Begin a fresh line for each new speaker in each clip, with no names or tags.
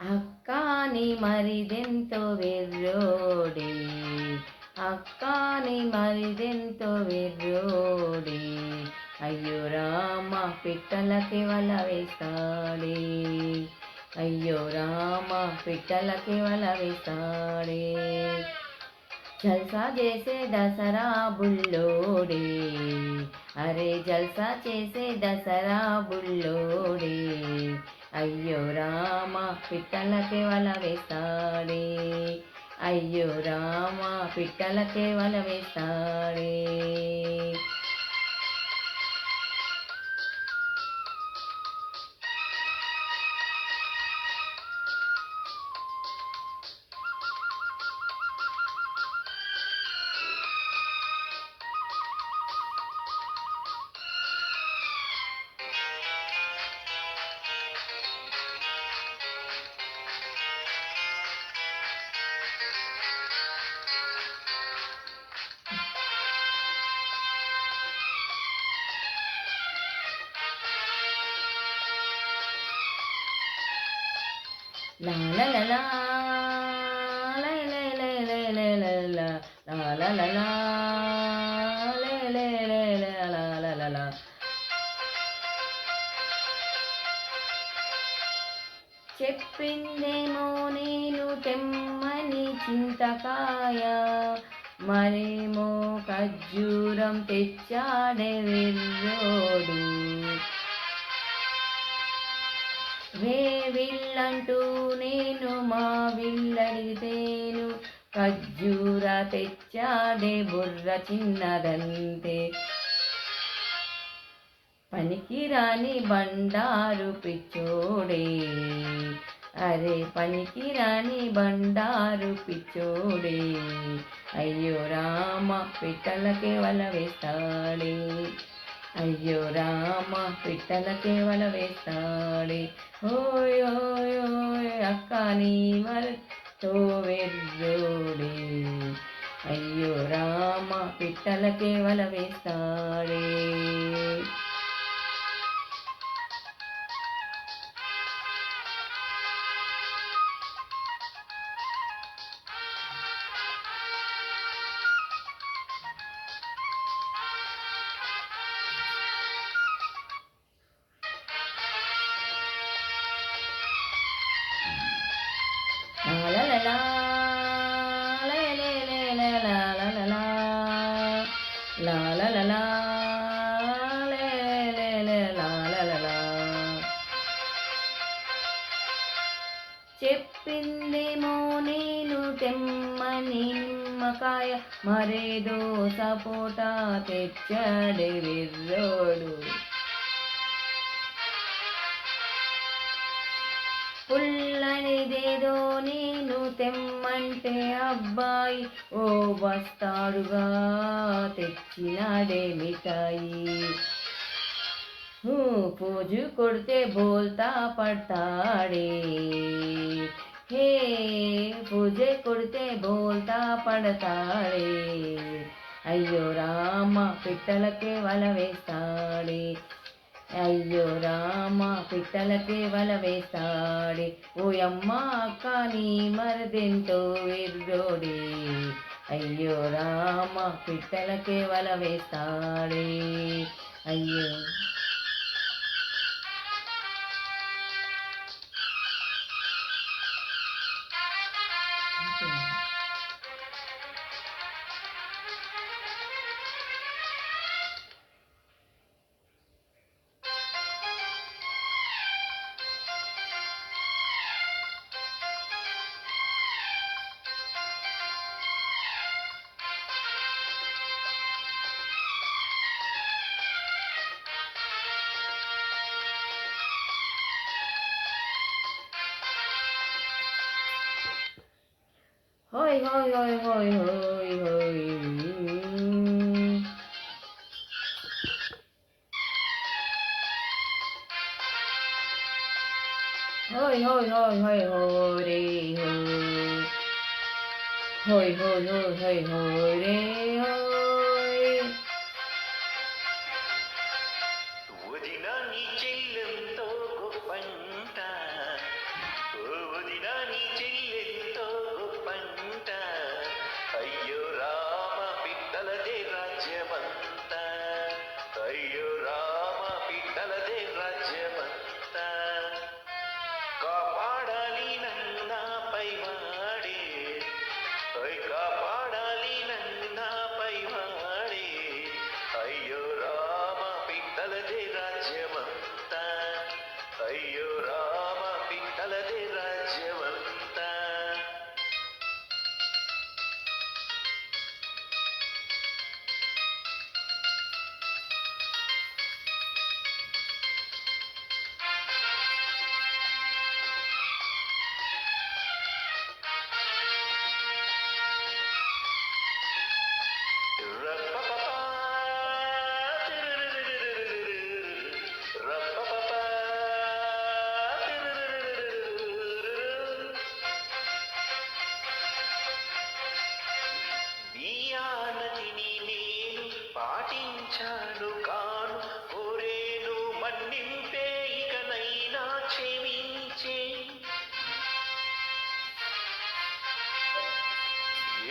అక్కాని మరిదెంతో వెర్రోడి అక్కాని మరిదెంతో వెర్రోడి అయ్యో రామ పిట్టలకి వల్ల వేస్తాడే అయ్యో రామ పిట్టలకి వల వేస్తాడే. జల్సా చేసే దసరా బుల్లోడే. అరే జల్సా చేసే దసరా బుల్లోడే. అయ్యో రామ పిట్టలకి వల వేస్తాడే. అయ్యో రామ పిట్టలకి వల వేస్తాడే. చెప్పిందేమో నేను తెమ్మని చింతకాయ మరేమో ఖర్జూరం తెచ్చాడే వెళ్ళోడు వెర్రోడు వేవిల్లంటూ నేను మా విల్లడితేను ఖజ్జూర తెచ్చాడే బుర్ర చిన్నదంతే. పనికిరాని బండారు పిచ్చోడే. అరే పనికిరాని బండారు పిచ్చోడే. అయ్యో రామ పిట్టలకే వల వేస్తాడే. అయ్యో రామ పిట్టల కేవల వేస్తాడే. ఓయో అక్క నీ మరతో వెర్రోడే. అయ్యో రామ పిట్టల కేవల వేస్తాడే. నిమ్మకాయ మరేదో సపోటా తెచ్చాడే విర్రోడు. పుల్లనిదేదో నేను తెమ్మంటే అబ్బాయి ఓ వస్తాడుగా తెచ్చినాడే మిఠాయి. పూజు కొడితే బోల్తా పడతాడే. హే పూజ కొడితే బోల్తా పడతాడే అయ్యో రామ పిట్టలకే వల వేస్తాడే అయ్యో రామ పిట్టలకే వల వేస్తాడే ఓ అమ్మ అక్క నీ మరదెంతో విర్రోడే అయ్యో రామ పిట్టలకే వల వేస్తాడే అయ్యో Hoi, hoi, hoi, hoi, hoi, hoi. Hoi, hoi, hoi, hoi, hoi, hoi.
Hoi, hoi, hoi, hoi, hoi, hoi. పిట్టలదే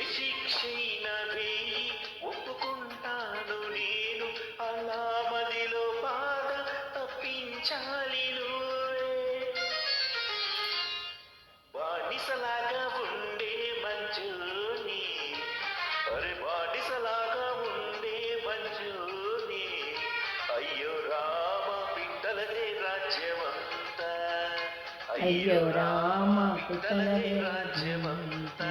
ఏ శిక్షైనా ఒప్పుకుంటాను నేను. అలా మదిలో బాధ తప్పించాలి నువ్వే. బానిసలాగా ఉండే మంచుని అరే బానిసలాగా ఉండే మంచుని అయ్యో రామ పిట్టలదే రాజ్యమంతా.
అయ్యో రామ పిట్టలదే
రాజ్యమంతా.